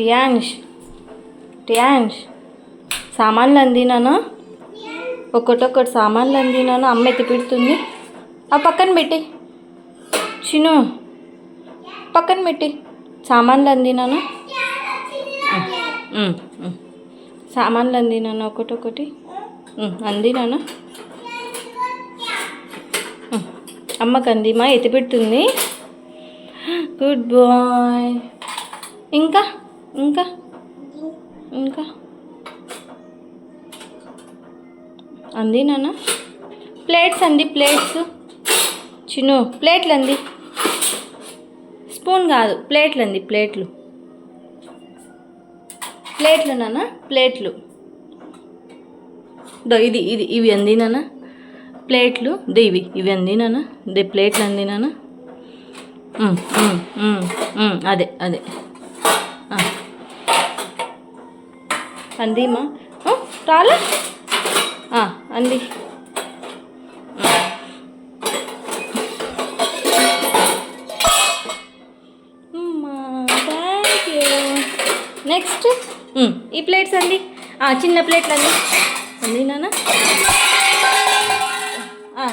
టియాన్ష్. టియాన్ష్. సామాన్లు అందినానా ఒకటొకటి సామాన్లు అందినాను అమ్మ ఎత్తి పెడుతుంది. ఆ పక్కన పెట్టి. చిను. పక్కన పెట్టి. సామాన్లు అందినాను సామాన్లు అందినాను ఒకటొకటి ఉమ్, అందినాను? అమ్మకు అందిమా? ఎత్తి పెడుతుంది. Good boy. ఇంకా? ఇంకా? ఇంకా. అంది నాన్న. ప్లేట్స్ అంది ప్లేట్స్. చిను ప్లేట్లు అంది. స్పూన్ కాదు ప్లేట్లు అంది ప్లేట్లు. ప్లేట్లు నాన్న ప్లేట్లు. దో ఇది ఇది ఇవి అంది నాన్న. ప్లేట్లు దో ఇవి ఇవి అంది నాన్న. దే ప్లేట్లు అంది నాన్న. అదే అదే ఆ. అందిమా ఆ, రాలా? అంది. థ్యాంక్ యూ నెక్స్ట్ ఈ ప్లేట్స్ అండి. చిన్న ప్లేట్లు అండి. అంది నాన్న.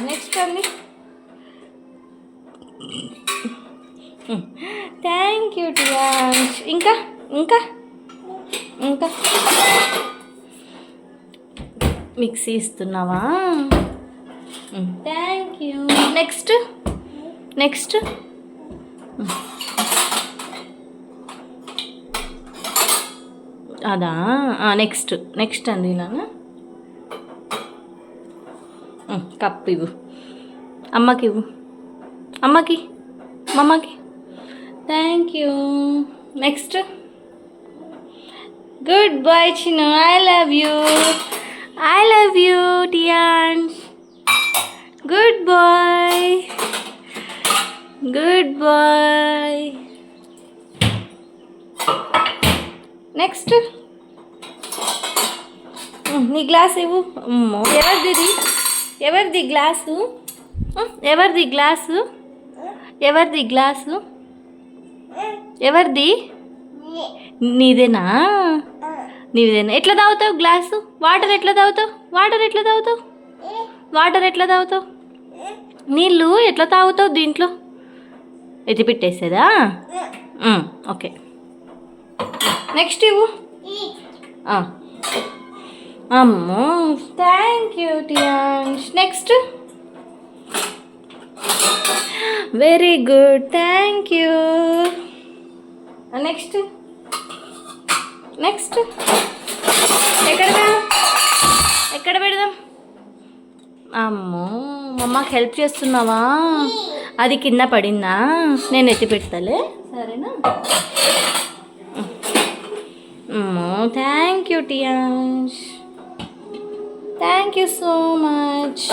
నెక్స్ట్ అండి. థ్యాంక్ యూ టియాన్స్. ఇంకా? ఇంకా? ఇంకా మిక్సీ ఇస్తున్నావా? Thank you next next. అదా? నెక్స్ట్ నెక్స్ట్ అంది నాన్న కప్ ఇవ్వు. అమ్మకి ఇవ్వు. అమ్మకి మమ్మకి. Thank you next. Good boy Chinu I love you I love you టియాన్స్ good boy good boy next నీ గ్లాస్ ఇవ్వు. ఎవరిది ఎవరిది గ్లాసు ఎవరిది గ్లాసు ఎవరిది గ్లాసు ఎవరిది? నీదేనా? నీదేనా? ఎట్లా తాగుతావు గ్లాసు? వాటర్ ఎట్లా తాగుతావు? వాటర్ ఎట్లా తాగుతావు? వాటర్ ఎట్లా తాగుతావు? నీళ్ళు ఎట్లా తాగుతావు దీంట్లో? ఎత్తి పెట్టేసేదా? ఓకే. నెక్స్ట్ ఇవ్వు. అమ్మో thank you టియాన్స్ next. Very good thank you next. Next ఎక్కడ పెడదాం ఎక్కడ పెడదాం? అమ్మో మమ్మకి హెల్ప్ చేస్తున్నావా? అది కింద పడిందా? నేను ఎత్తి పెడతాలే. సరేనా? అమ్మో thank you టియాష్. Thank you so much